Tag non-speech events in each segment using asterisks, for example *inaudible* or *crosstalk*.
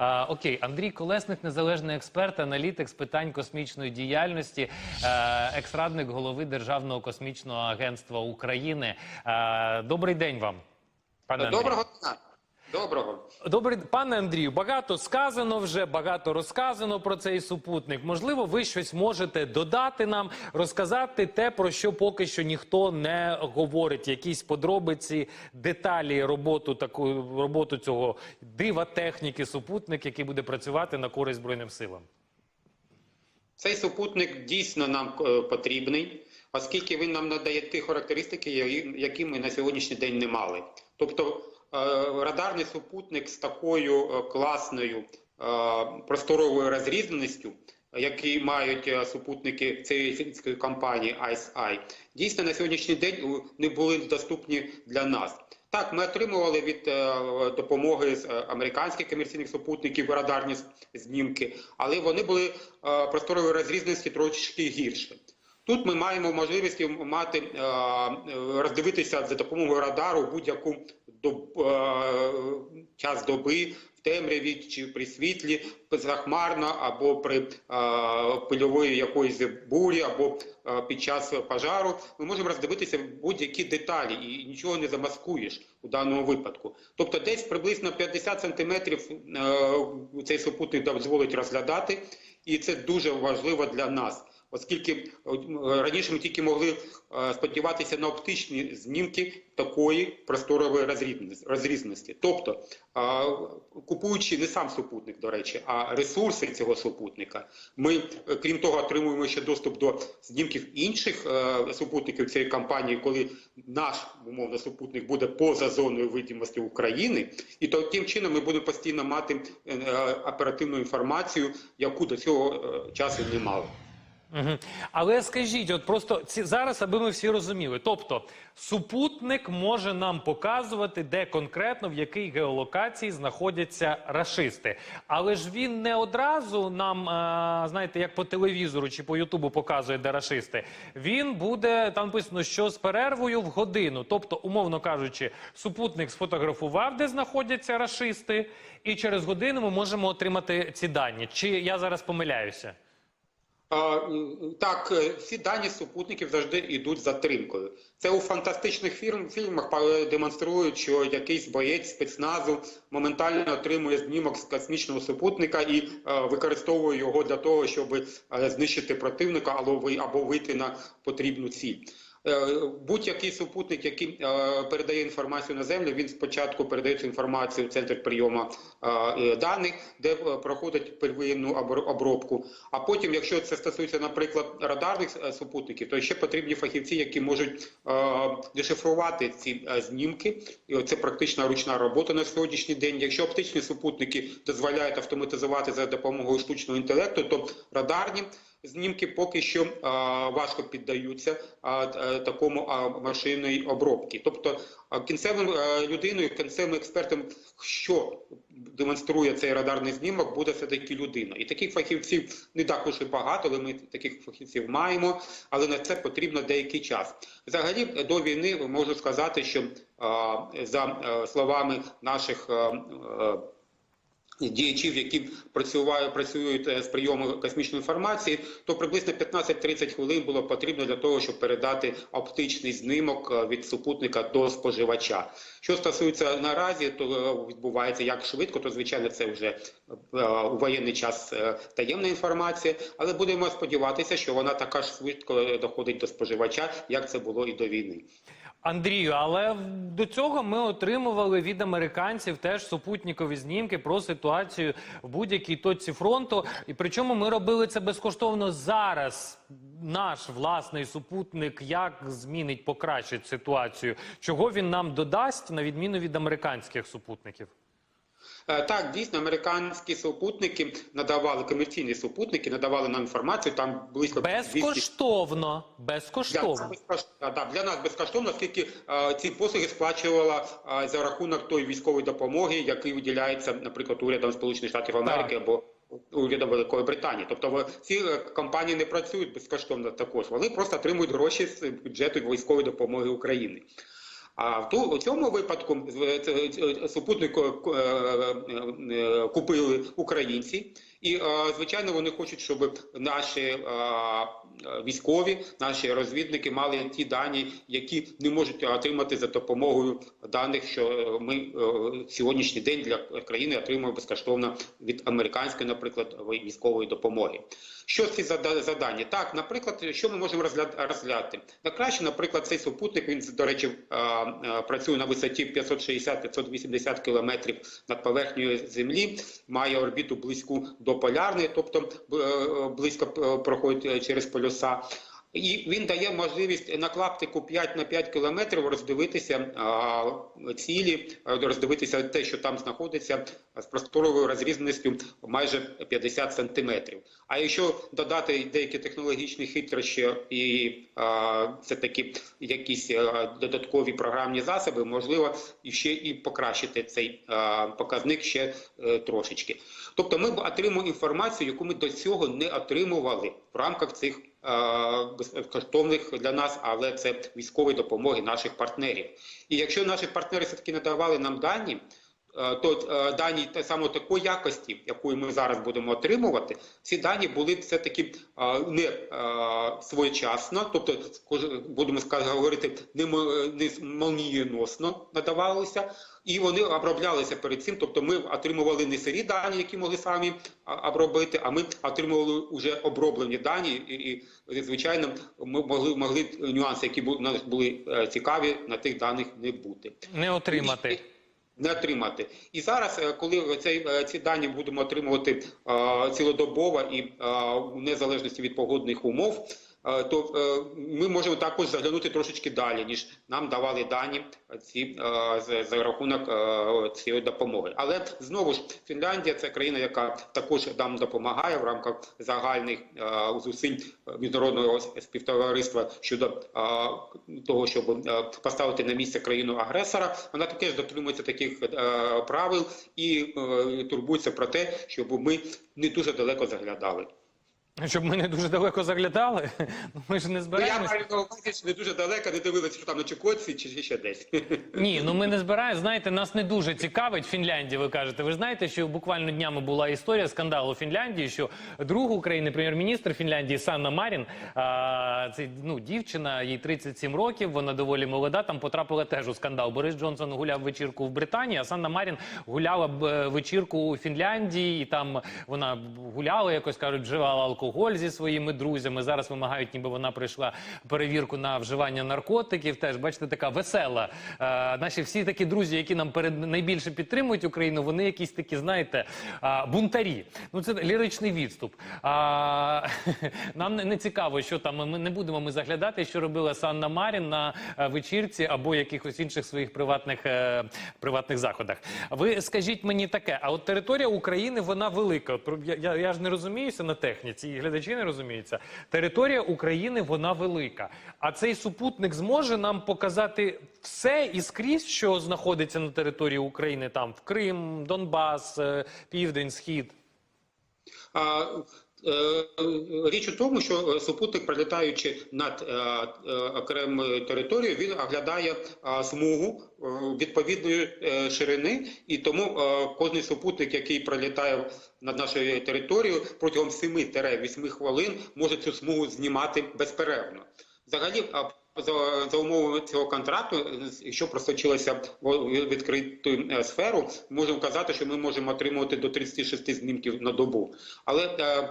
А, окей, Андрій Колесник, незалежний експерт, аналітик з питань космічної діяльності, е, екс-радник голови Державного космічного агентства України. Е, добрий день вам, пане Андрій. Доброго дня. Доброго. Добрий пане Андрію. Багато сказано вже, багато розказано про цей супутник. Можливо, ви щось можете додати нам, розказати те, про що поки що ніхто не говорить. Якісь подробиці, деталі роботу таку роботу цього дива техніки, супутник, який буде працювати на користь збройним силам. Цей супутник дійсно нам е, потрібний, оскільки він нам надає ті характеристики, які- ми на сьогоднішній день не мали. Тобто радарний супутник з такою е, класною е, просторовою розрізненістю, які мають е, супутники цієї фінської компанії ICI, дійсно на сьогоднішній день е, не були доступні для нас. Так, ми отримували від е, допомоги з е, американських комерційних супутників радарні знімки, але вони були е, просторової розрізаності трошки гірше. Тут ми маємо можливість мати е, е, роздивитися за допомогою радару будь-яку доб- е, час доби в темряві чи при світлі захмарно або при пильової якоїсь бурі, або під час пожару. Ми можемо роздивитися будь-які деталі і нічого не замаскуєш у даному випадку. Тобто, десь приблизно 50 сантиметрів цей супутник дозволить розглядати, і це дуже важливо для нас. Оскільки е, раніше ми тільки могли е, сподіватися на оптичні знімки такої просторової розрізаності. Тобто, купуючи не сам супутник, до речі, а ресурси цього супутника, ми, е, крім того, отримуємо ще доступ до знімків інших супутників цієї компанії, коли наш умовно супутник буде поза зоною видимості України, і таким чином ми будемо постійно мати оперативну інформацію, яку до цього часу не мали. Угу. Але скажіть, от просто ці зараз, аби ми всі розуміли. Тобто, супутник може нам показувати, де конкретно в якій геолокації знаходяться рашисти. Але ж він не одразу нам, а, знаєте, як по телевізору чи по Ютубу показує, де рашисти. Він буде там написано, що з перервою в годину. Тобто, умовно кажучи, супутник сфотографував, де знаходяться рашисти, і через годину ми можемо отримати ці дані. Чи я зараз помиляюся? Так, е, всі дані супутників завжди йдуть з затримкою. Це у фантастичних фільм, фільмах демонструють, що якийсь боєць спецназу моментально отримує знімок з космічного супутника і е, використовує його для того, щоб е, знищити противника або вийти на потрібну ціль. Е, Будь-який супутник, який е, передає інформацію на землю, він спочатку передає цю інформацію в центр прийому е, даних, де проходить первинну обр- обробку. А потім, якщо це стосується, наприклад, радарних супутників, то ще потрібні фахівці, які можуть дешифрувати ці знімки. Це практично ручна робота на сьогоднішній день. Якщо оптичні супутники дозволяють автоматизувати за допомогою штучного інтелекту, то радарні знімки поки що важко піддаються е, такому машинної обробки. Тобто кінцевим е, людиною, кінцевим експертом, що демонструє цей радарний знімок, буде все таки людина. І таких фахівців не так уж і багато, але ми таких фахівців маємо. Але на це потрібно деякий час. Взагалі до війни можу сказати, що за е, словами наших. Діячів, які працювали, працюють е, з прийому космічної інформації, то приблизно 15-30 хвилин було потрібно для того, щоб передати оптичний знимок е, від супутника до споживача. Що стосується наразі, то е, відбувається як швидко, то звичайно це вже у воєнний час таємна інформація, але будемо сподіватися, що вона така ж швидко доходить до споживача, як це було і до війни. Андрію, але до цього ми отримували від американців теж супутникові знімки про ситуацію в будь-якій точці фронту. І причому ми робили це безкоштовно зараз. Наш власний супутник як змінить, покращить ситуацію, чого він нам додасть на відміну від американських супутників. Е, Так, дійсно, американські супутники надавали комерційні супутники, надавали нам інформацію. Там близько 200 Безкоштовно, для, безкоштовно. безкоштовно, да, для нас безкоштовно, оскільки е, ці послуги сплачувала е, за рахунок тої військової допомоги, який виділяється, наприклад, урядом Сполучених Штатів Америки Так. або урядом Великої Британії. Тобто ці компанії не працюють безкоштовно також. Вони просто отримують гроші з бюджету військової допомоги України. А в ту- у цьому випадку супутник е, е, е, купили українці, і е, звичайно вони хочуть, щоб наші е, військові, наші розвідники мали ті дані, які не можуть отримати за допомогою даних, що ми е, сьогоднішній день для країни отримуємо безкоштовно від американської, наприклад, військової допомоги. Що ці зада- завдання? Так, наприклад, що ми можемо розгля- розглядати? Найкраще, наприклад, цей супутник, він, до речі, працює на висоті 560-580 кілометрів над поверхнею Землі, має орбіту близьку до полярної, тобто е, близько е, проходить е, через полюса. І він дає можливість на клаптику 5 на 5 кілометрів роздивитися цілі, роздивитися те, що там знаходиться з просторовою розрізненістю майже 50 сантиметрів. А якщо додати деякі технологічні хитрощі і це такі якісь додаткові програмні засоби, можливо, ще і покращити цей показник ще е, трошечки. Тобто ми отримуємо інформацію, яку ми до цього не отримували в рамках цих е, безкоштовних для нас, але це військової допомоги наших партнерів. І якщо наші партнери все таки надавали нам дані. Е, То е, дані те саме такої якості, якої ми зараз будемо отримувати, ці дані були все таки не е, своєчасно, тобто будемо сказати, говорити не молнієносно надавалися, і вони оброблялися перед цим. Тобто, ми отримували не сирі дані, які могли самі обробити, а ми отримували вже оброблені дані, і, і звичайно, ми могли могли нюанси, які бу- були е, цікаві, на тих даних не бути. Не отримати. Не отримати. І зараз, е, коли цей, е, ці дані будемо отримувати е, цілодобово і в незалежності від погодних умов, то е, ми можемо також заглянути трошечки далі, ніж нам давали дані ці е, за, за рахунок е, цієї допомоги. Але знову ж Фінляндія це країна, яка також нам допомагає в рамках загальних е, зусиль міжнародного співтовариства щодо е, того, щоб е, поставити на місце країну агресора. Вона теж дотримується таких е, правил і е, турбується про те, щоб ми не дуже далеко заглядали. Щоб ми не дуже далеко заглядали. *laughs* Ну, Ми ж не Ну, я маю увазі, не дуже далеко, не дивилися, що там на Чукотці чи ще десь. *laughs* Ні, ну ми не збираємо. Знаєте, нас не дуже цікавить Фінляндія. Ви кажете. Ви ж знаєте, що буквально днями була історія скандалу у Фінляндії, що друг України, прем'єр-міністр Фінляндії Санна Марін, а, це ну дівчина, їй 37 років. Вона доволі молода. Там потрапила теж у скандал. Борис Джонсон гуляв вечірку в Британії, а Санна Марін гуляла б е, вечірку у Фінляндії. І там вона гуляла, якось кажуть, вживала алкоголь зі своїми друзями. Зараз вимагають, ніби вона прийшла перевірку на вживання наркотиків. Теж бачите, така весела. Е, наші всі такі друзі, які нам перед найбільше підтримують Україну, вони якісь такі, знаєте, а, бунтарі. Ну це ліричний відступ. А, *laughs* нам не, цікаво, що там ми не будемо ми заглядати, що робила Санна Марін на е, вечірці або якихось інших своїх приватних е, приватних заходах. Ви скажіть мені таке, а от територія України вона велика. Я, я, я ж не розуміюся на техніці, і глядачі не розуміються. Територія України вона велика. А цей супутник зможе нам показати все і скрізь, що знаходиться на території України, там в Крим, Донбас, е, Південь, Схід. А, Річ у тому, що е, супутник, пролітаючи над е, е, окремою територією, він оглядає е, смугу е, відповідної е, ширини, і тому кожен супутник, який пролітає над нашою територією, протягом 7-8 хвилин може цю смугу знімати безперервно. Взагалі, за, за умовами цього контракту, якщо просочилося в відкриту е, сферу, можемо казати, що ми можемо отримувати до 36 знімків на добу. Але е,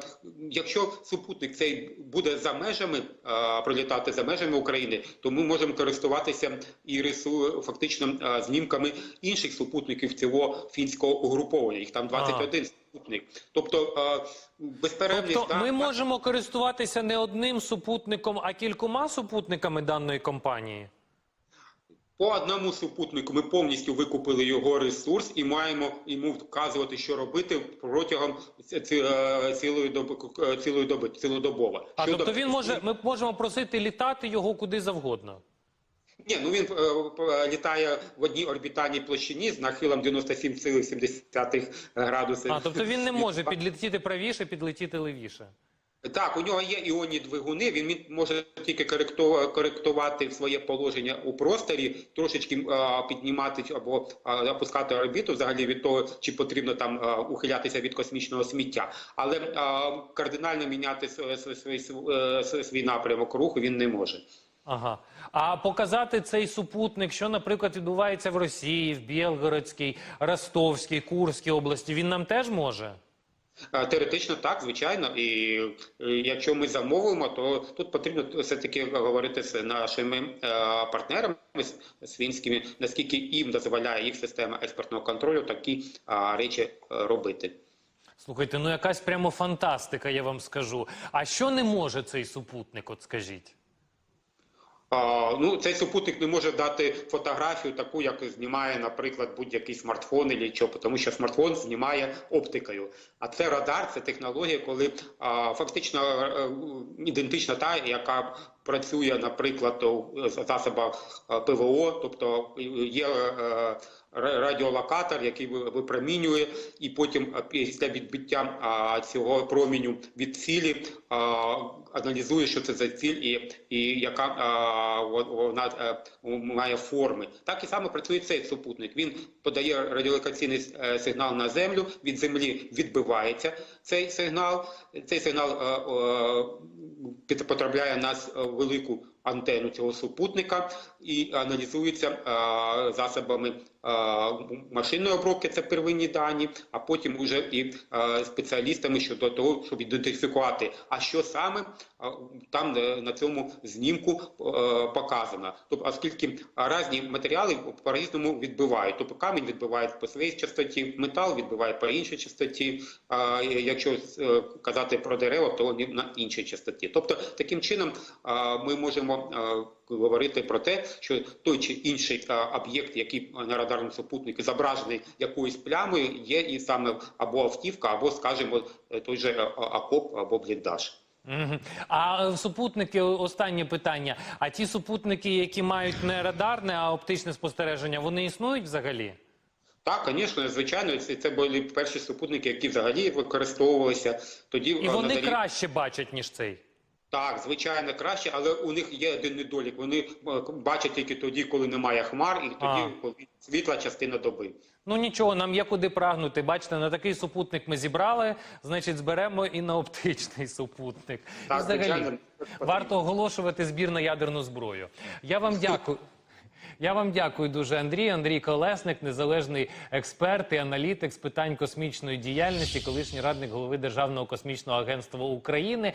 якщо супутник цей буде за межами е, пролітати за межами України, то ми можемо користуватися і рису фактично е, знімками інших супутників цього фінського угруповання. Їх там 21 супутник. Тобто е, безперервність Тобто ми можемо користуватися не одним супутником, а кількома супутниками даної компанії. По одному супутнику ми повністю викупили його ресурс і маємо йому вказувати, що робити протягом е, цілої доби цілої доби цілодобово. А тобто він може, ми можемо просити літати його куди завгодно. Ні, ну він е, літає в одній орбітальній площині з нахилом 97,7 градусів. А тобто він не може підлетіти правіше, підлетіти левіше. Так, у нього є іонні двигуни, він може тільки коректу- коректувати своє положення у просторі, трошечки а, піднімати або опускати орбіту взагалі від того, чи потрібно там а, ухилятися від космічного сміття. Але а, кардинально міняти свій, свій, свій напрямок руху він не може. Ага. А показати цей супутник, що, наприклад, відбувається в Росії, в Білгородській, Ростовській, Курській області, він нам теж може? Теоретично так, звичайно, і е, якщо ми замовимо, то тут потрібно все таки говорити з нашими е, партнерами з наскільки їм дозволяє їх система експортного контролю такі речі е, робити. Слухайте, ну якась прямо фантастика, я вам скажу. А що не може цей супутник, от скажіть? Ну, цей супутник не може дати фотографію таку, як знімає, наприклад, будь-який смартфон і що, тому що смартфон знімає оптикою. А це радар, це технологія, коли а, фактично е, ідентична та, яка працює, наприклад, у засобах е, ПВО, тобто е, є е, радіолокатор, який випромінює, і потім після відбиття цього проміню від цілі аналізує, що це за ціль і, і яка вона е, має форми. Так і саме працює цей супутник. Він подає радіолокаційний е, сигнал на землю, від землі відбивається цей сигнал. Цей сигнал е, потрапляє на е, велику антенну цього супутника і аналізується засобами машинної обробки, це первинні дані, а потім уже і е, спеціалістами щодо того, щоб ідентифікувати, а що саме е, там е, на цьому знімку е, показано. Тобто, оскільки різні матеріали по-різному відбивають. Тобто камінь відбиває по своїй частоті, метал відбиває по іншій частоті. Якщо е, казати про дерева, то на іншій частоті. Тобто, таким чином е, ми можемо е, говорити про те, що той чи інший е, об'єкт, який на радарному супутнику зображений якоюсь плямою, є і саме або автівка, або, скажімо, е, той же е, окоп або бліндаж. А супутники, останнє питання. А ті супутники, які мають не радарне, а оптичне спостереження, вони існують взагалі? Так, звісно, звичайно, це, це були перші супутники, які взагалі використовувалися тоді І вони краще бачать, ніж цей. Так, звичайно, краще, але у них є один недолік. Вони е, бачать тільки тоді, коли немає хмар, і тоді, А. коли світла частина доби. Ну нічого, нам є куди прагнути. Бачите, на такий супутник ми зібрали, значить, зберемо і на оптичний супутник. Так, і взагалі, звичайно, варто оголошувати збір на ядерну зброю. Я вам дякую. Я вам дякую дуже, Андрій. Андрій Колесник, незалежний експерт і аналітик з питань космічної діяльності, колишній радник голови Державного космічного агентства України.